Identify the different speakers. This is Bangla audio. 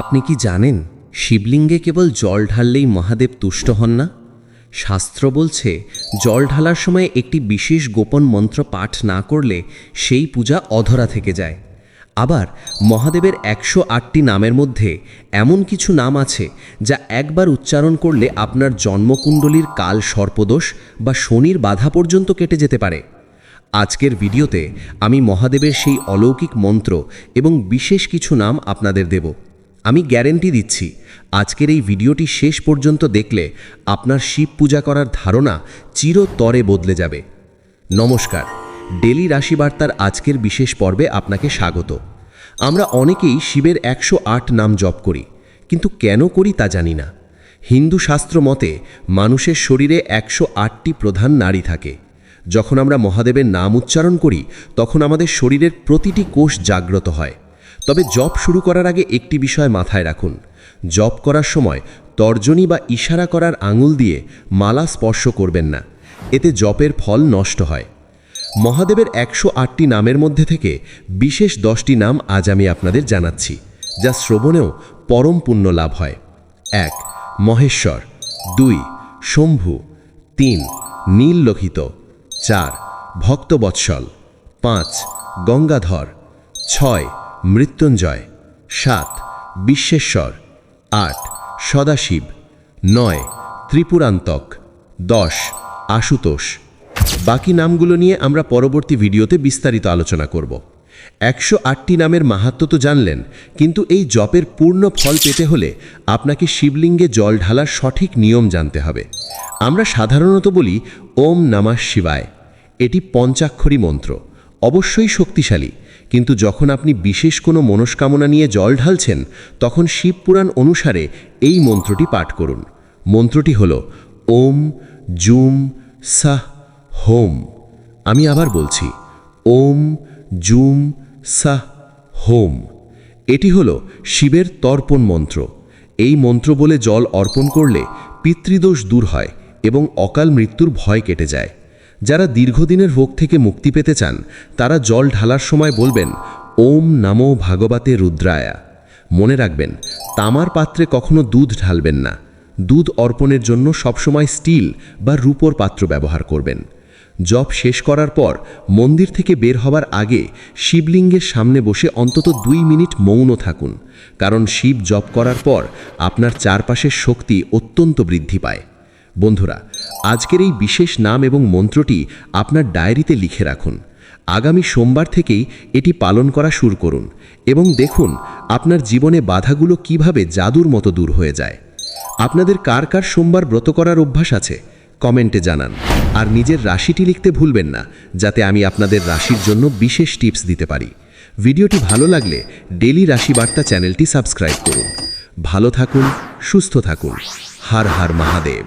Speaker 1: আপনি কি জানেন, শিবলিঙ্গে কেবল জল ঢাললেই মহাদেব তুষ্ট হন না? শাস্ত্র বলছে, জল ঢালার সময় একটি বিশেষ গোপন মন্ত্র পাঠ না করলে সেই পূজা অধরা থেকে যায়। আবার মহাদেবের একশো আটটি নামের মধ্যে এমন কিছু নাম আছে, যা একবার উচ্চারণ করলে আপনার জন্মকুণ্ডলীর কাল সর্পদোষ বা শনির বাধা পর্যন্ত কেটে যেতে পারে। আজকের ভিডিওতে আমি মহাদেবের সেই অলৌকিক মন্ত্র এবং বিশেষ কিছু নাম আপনাদের দেব। আমি গ্যারেন্টি দিচ্ছি, আজকের এই ভিডিওটি শেষ পর্যন্ত দেখলে আপনার শিব পূজা করার ধারণা চিরতরে বদলে যাবে। নমস্কার, ডেলি রাশিবার্তার আজকের বিশেষ পর্বে আপনাকে স্বাগত। আমরা অনেকেই শিবের একশো আট নাম জপ করি, কিন্তু কেন করি তা জানি না। হিন্দু শাস্ত্র মতে মানুষের শরীরে একশো আটটি প্রধান নারী থাকে। যখন আমরা মহাদেবের নাম উচ্চারণ করি, তখন আমাদের শরীরের প্রতিটি কোষ জাগ্রত হয়। তবে জপ শুরু করার আগে একটি বিষয় মাথায় রাখুন। জপ করার সময় তর্জনী বা ইশারা করার আঙুল দিয়ে মালা স্পর্শ করবেন না। এতে জপের ফল নষ্ট হয়। মহাদেবের একশো আটটি নামের মধ্যে থেকে বিশেষ দশটি নাম আজ আমি আপনাদের জানাচ্ছি, যা শ্রবণেও পরম পুণ্য লাভ হয়। এক, মহেশ্বর। দুই, শম্ভু। তিন, নীললোহিত। চার, ভক্তবৎসল। পাঁচ, গঙ্গাধর। ছয় মৃত্যুঞ্জয়। সাত, বিশ্বেশ্বর। আট, সদাশিব। নয়, ত্রিপুরান্তক। দশ, আশুতোষ। বাকি নামগুলো নিয়ে আমরা পরবর্তী ভিডিওতে বিস্তারিত আলোচনা করব। একশো আটটি নামের মাহাত্ম তো জানলেন, কিন্তু এই জপের পূর্ণ ফল পেতে হলে আপনাকে শিবলিঙ্গে জল ঢালার সঠিক নিয়ম জানতে হবে। আমরা সাধারণত বলি, ওম নমঃ শিবায়। এটি পঞ্চাক্ষরী মন্ত্র। অবশ্যই শক্তিশালী। কিন্তু যখন আপনি বিশেষ কোনো মনস্কামনা নিয়ে জল ঢালছেন, তখন শিবপুরাণ অনুসারে এই মন্ত্রটি পাঠ করুন। মন্ত্রটি হল, ওম জুম সাহ হোম। আমি আবার বলছি, ওম জুম সাহ হোম। এটি হল শিবের তর্পণ মন্ত্র। এই মন্ত্র বলে জল অর্পণ করলে পিতৃদোষ দূর হয় এবং অকাল মৃত্যুর ভয় কেটে যায়। যারা দীর্ঘদিনের রোগ থেকে মুক্তি পেতে চান, তারা জল ঢালার সময় বলবেন, ওম নামো ভাগবতে রুদ্রায়া। মনে রাখবেন, তামার পাত্রে কখনো দুধ ঢালবেন না। দুধ অর্পণের জন্য সবসময় স্টিল বা রূপোর পাত্র ব্যবহার করবেন। জপ শেষ করার পর মন্দির থেকে বের হবার আগে শিবলিঙ্গের সামনে বসে অন্তত দুই মিনিট মৌন থাকুন, কারণ শিব জপ করার পর আপনার চারপাশের শক্তি অত্যন্ত বৃদ্ধি পায়। বন্ধুরা, আজকের এই বিশেষ নাম এবং মন্ত্রটি আপনার ডায়েরিতে লিখে রাখুন। আগামী সোমবার থেকেই এটি পালন করা শুরু করুন এবং দেখুন আপনার জীবনে বাধাগুলো কীভাবে জাদুর মতো দূর হয়ে যায়। আপনাদের কার কার সোমবার ব্রত করার অভ্যাস আছে? কমেন্টে জানান। আর নিজের রাশিটি লিখতে ভুলবেন না, যাতে আমি আপনাদের রাশির জন্য বিশেষ টিপস দিতে পারি। ভিডিওটি ভালো লাগলে ডেলি রাশি বার্তা চ্যানেলটি সাবস্ক্রাইব করুন। ভালো থাকুন, সুস্থ থাকুন। হার হার মহাদেব।